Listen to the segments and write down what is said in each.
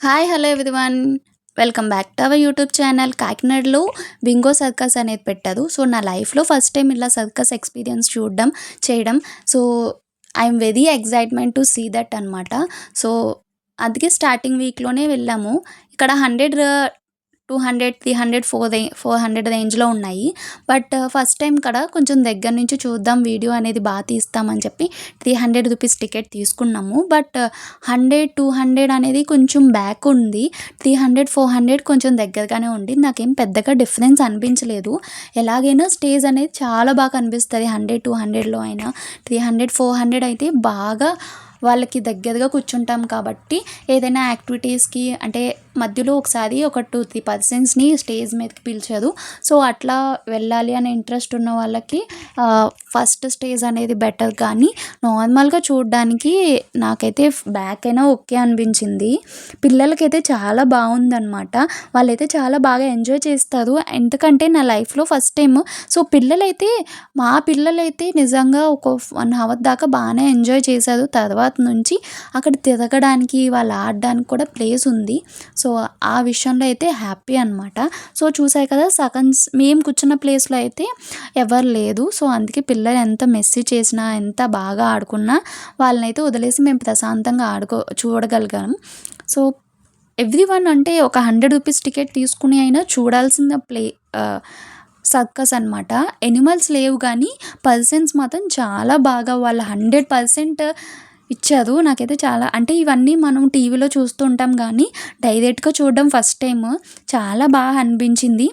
Hi hello everyone welcome back to our YouTube channel కాకినాడలో Bingo circus అనేది పెట్టారు so నా లైఫ్లో ఫస్ట్ టైం ఇలా సర్కస్ ఎక్స్పీరియన్స్ చూడడం చేయడం. So I'm very excitement to see that అనమాట సో అందుకే స్టార్టింగ్ వీక్లోనే వెళ్ళాము. ఇక్కడ hundred two hundred three hundred four four hundred రేంజ్లో ఉన్నాయి. బట్ ఫస్ట్ టైం కదా కొంచెం దగ్గర నుంచి చూద్దాం వీడియో అనేది బాగా తీస్తామని చెప్పి త్రీ హండ్రెడ్ రూపీస్ టికెట్ తీసుకున్నాము. బట్ హండ్రెడ్ టూ హండ్రెడ్ అనేది కొంచెం బ్యాక్ ఉంది. త్రీ హండ్రెడ్ ఫోర్ హండ్రెడ్ కొంచెం దగ్గరగానే ఉంది. నాకేం పెద్దగా డిఫరెన్స్ అనిపించలేదు. ఎలాగైనా స్టేజ్ అనేది చాలా బాగా అనిపిస్తుంది హండ్రెడ్ టూ హండ్రెడ్లో అయినా. త్రీ హండ్రెడ్ ఫోర్ హండ్రెడ్ అయితే బాగా వాళ్ళకి దగ్గరగా కూర్చుంటాం కాబట్టి ఏదైనా యాక్టివిటీస్కి అంటే మధ్యలో ఒకసారి ఒక టూ త్రీ పర్సన్స్ని స్టేజ్ మీదకి పిలిచారు సో అట్లా వెళ్ళాలి అనే ఇంట్రెస్ట్ ఉన్న వాళ్ళకి ఫస్ట్ స్టేజ్ అనేది బెటర్. కానీ నార్మల్గా చూడడానికి నాకైతే బ్యాక్ అయినా ఓకే అనిపించింది. పిల్లలకైతే చాలా బాగుందన్నమాట. వాళ్ళైతే చాలా బాగా ఎంజాయ్ చేస్తారు. ఎందుకంటే నా లైఫ్లో ఫస్ట్ టైం సో పిల్లలైతే మా పిల్లలైతే నిజంగా ఒక వన్ అవర్ దాకా బాగానే ఎంజాయ్ చేశారు. తర్వాత నుంచి అక్కడ తిరగడానికి వాళ్ళు ఆడడానికి కూడా ప్లేస్ ఉంది. సో ఆ విషయంలో అయితే హ్యాపీ అనమాట సో చూసాయి కదా సగం మేము కూర్చున్న ప్లేస్లో అయితే ఎవరు లేదు సో అందుకే పిల్ల పిల్లలు ఎంత మెస్సీ చేసినా ఎంత బాగా ఆడుకున్నా వాళ్ళని అయితే వదిలేసి మేము ప్రశాంతంగా ఆడుకో చూడగలిగాం సో ఎవ్రీ వన్ అంటే ఒక హండ్రెడ్ రూపీస్ టికెట్ తీసుకుని అయినా చూడాల్సిన ప్లే సర్కస్ అనమాట ఎనిమల్స్ లేవు కానీ పర్సన్స్ మాత్రం చాలా బాగా వాళ్ళ హండ్రెడ్ పర్సెంట్ ఇచ్చారు. నాకైతే చాలా అంటే ఇవన్నీ మనం టీవీలో చూస్తూ ఉంటాం కానీ డైరెక్ట్గా చూడడం ఫస్ట్ టైం చాలా బాగా అనిపించింది.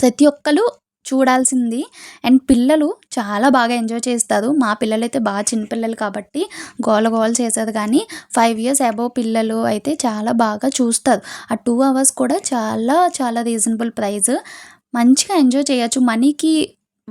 ప్రతి ఒక్కరు చూడాల్సింది. అండ్ పిల్లలు చాలా బాగా ఎంజాయ్ చేస్తారు. మా పిల్లలైతే బాగా చిన్నపిల్లలు కాబట్టి గోల గోల చేసేది కానీ ఫైవ్ ఇయర్స్ అబోవ్ పిల్లలు అయితే చాలా బాగా చూస్తారు. ఆ టూ అవర్స్ కూడా చాలా చాలా రీజనబుల్ ప్రైస్ మంచిగా ఎంజాయ్ చేయొచ్చు. మనీకి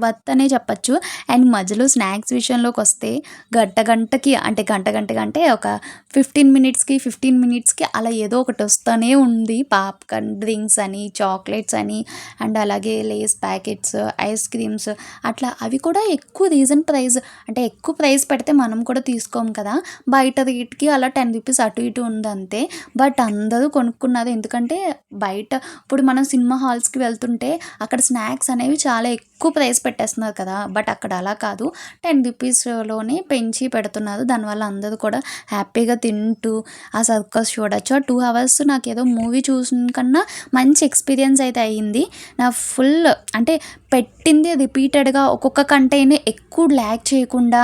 వర్త్ అనే చెప్పచ్చు. అండ్ మధ్యలో స్నాక్స్ విషయంలోకి వస్తే గంట గంటకి అంటే గంట గంటకి అంటే ఒక ఫిఫ్టీన్ మినిట్స్కి ఫిఫ్టీన్ మినిట్స్కి అలా ఏదో ఒకటి వస్తూనే ఉంది. పాప్కార్న్ డ్రింక్స్ అని చాక్లెట్స్ అని అండ్ అలాగే లేస్ ప్యాకెట్స్ ఐస్ క్రీమ్స్ అట్లా. అవి కూడా ఎక్కువ రీజన్ ప్రైస్ అంటే ఎక్కువ ప్రైస్ పెడితే మనం కూడా తీసుకోము కదా. బయట రేట్కి అలా టెన్ రూపీస్ అటు ఇటు ఉంది అంతే. బట్ అందరూ కొనుక్కున్నారు. ఎందుకంటే బయట ఇప్పుడు మనం సినిమా హాల్స్కి వెళ్తుంటే అక్కడ స్నాక్స్ అనేవి చాలా ఎక్కువ ఎక్కువ ప్రైస్ పెట్టేస్తున్నారు కదా బట్ అక్కడ అలా కాదు. టెన్ రూపీస్లోనే పెంచి పెడుతున్నారు. దానివల్ల అందరూ కూడా హ్యాపీగా తింటూ ఆ సర్కస్ చూడొచ్చు. ఆ టూ అవర్స్ నాకు ఏదో మూవీ చూసిన కన్నా మంచి ఎక్స్పీరియన్స్ అయితే అయ్యింది నా ఫుల్ అంటే పెట్టింది రిపీటెడ్గా ఒక్కొక్క కంటైన్ ఎక్కువ ల్యాక్ చేయకుండా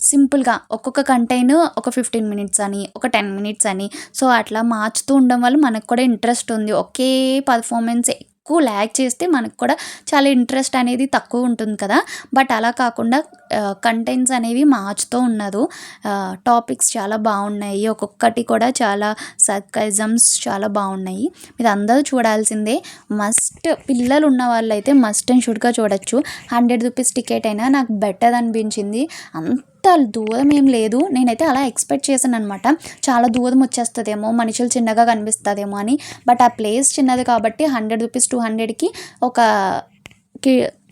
సింపుల్గా ఒక్కొక్క కంటైన్ ఒక ఫిఫ్టీన్ మినిట్స్ అని ఒక టెన్ మినిట్స్ అని. సో అట్లా మార్చుతూ ఉండడం వల్ల మనకు కూడా ఇంట్రెస్ట్ ఉంది. ఒకే పర్ఫార్మెన్స్ ఎక్కువ ల్యాగ్ చేస్తే మనకు కూడా చాలా ఇంట్రెస్ట్ అనేది తక్కువ ఉంటుంది కదా. బట్ అలా కాకుండా కంటెంట్స్ అనేవి మార్చుతూ ఉన్నారు టాపిక్స్ చాలా బాగున్నాయి. ఒక్కొక్కటి కూడా చాలా సర్కైజమ్స్ చాలా బాగున్నాయి. మీరు అందరూ చూడాల్సిందే మస్ట్ పిల్లలు ఉన్న వాళ్ళైతే మస్ట్ అండ్ షుడ్గా చూడొచ్చు. హండ్రెడ్ రూపీస్ టికెట్ అయినా నాకు బెటర్ అనిపించింది. అంత దూరం ఏం లేదు. నేనైతే అలా ఎక్స్పెక్ట్ చేశాను అనమాట చాలా దూరం వచ్చేస్తుందేమో మనుషులు చిన్నగా కనిపిస్తుందేమో అని. బట్ ఆ ప్లేస్ చిన్నది కాబట్టి హండ్రెడ్ రూపీస్ టూ హండ్రెడ్కి ఒక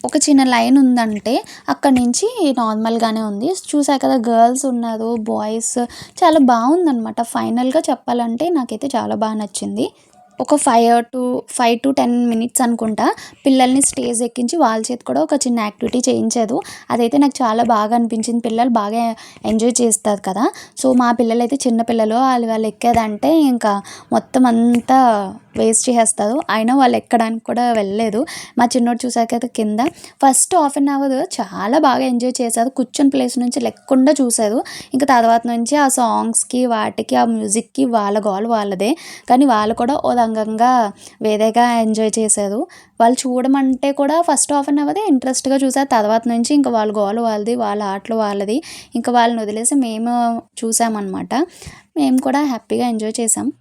ఒక చిన్న లైన్ ఉందంటే అక్కడ నుంచి నార్మల్గానే ఉంది. చూసా కదా గర్ల్స్ ఉన్నారు బాయ్స్ చాలా బాగుందనమాట ఫైనల్గా చెప్పాలంటే నాకైతే చాలా బాగా నచ్చింది. ఒక five to five to ten minutes అనుకుంటా పిల్లల్ని స్టేజ్ ఎక్కించి వాళ్ళ చేతి కూడా ఒక చిన్న యాక్టివిటీ చేయించారు అదైతే నాకు చాలా బాగా అనిపించింది. పిల్లలు బాగా ఎంజాయ్ చేస్తారు కదా. సో మా పిల్లలు అయితే చిన్న పిల్లలు వాళ్ళు వాళ్ళు ఎక్కేదంటే ఇంకా మొత్తం అంతా వేస్ట్ చేసేస్తారు. అయినా వాళ్ళు ఎక్కడానికి కూడా వెళ్ళలేదు. మా చిన్నోడు చూసాకైతే కింద ఫస్ట్ హాఫ్ అన్ అవర్ చాలా బాగా ఎంజాయ్ చేశారు. కూర్చొని ప్లేస్ నుంచి లేకుండా చూశారు. ఇంకా తర్వాత నుంచి ఆ సాంగ్స్కి వాటికి ఆ మ్యూజిక్కి వాళ్ళ గోల్ వాళ్ళదే. కానీ వాళ్ళు కూడా ఓ రంగంగా వేరేగా ఎంజాయ్ చేశారు. వాళ్ళు చూడమంటే కూడా ఫస్ట్ హాఫ్ అన్ అవర్ ఇంట్రెస్ట్గా చూసారు తర్వాత నుంచి ఇంకా వాళ్ళ గోల్ వాళ్ళది వాళ్ళ ఆటలు వాళ్ళది. ఇంకా వాళ్ళని వదిలేసి మేము చూసామన్నమాట. మేము కూడా హ్యాపీగా ఎంజాయ్ చేసాం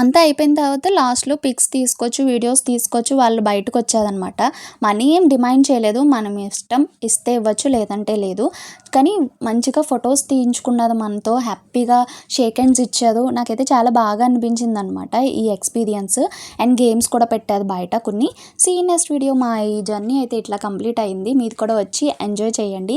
అంతా అయిపోయిన తర్వాత లాస్ట్లో పిక్స్ తీసుకోవచ్చు వీడియోస్ తీసుకోవచ్చు వాళ్ళు బయటకు వచ్చేదనమాట మనీ ఏం డిమాండ్ చేయలేదు మనం ఇష్టం ఇస్తే ఇవ్వచ్చు లేదంటే లేదు. కానీ మంచిగా ఫొటోస్ తీయించుకున్నది మనతో హ్యాపీగా షేక్ హ్యాండ్స్ ఇచ్చారు నాకైతే చాలా బాగా అనిపించింది అనమాట ఈ ఎక్స్పీరియన్స్. అండ్ గేమ్స్ కూడా పెట్టారు బయట కొన్ని. సీ నెక్స్ట్ వీడియో మా ఈ జర్నీ అయితే ఇట్లా కంప్లీట్ అయింది. మీరు కూడా వచ్చి ఎంజాయ్ చేయండి.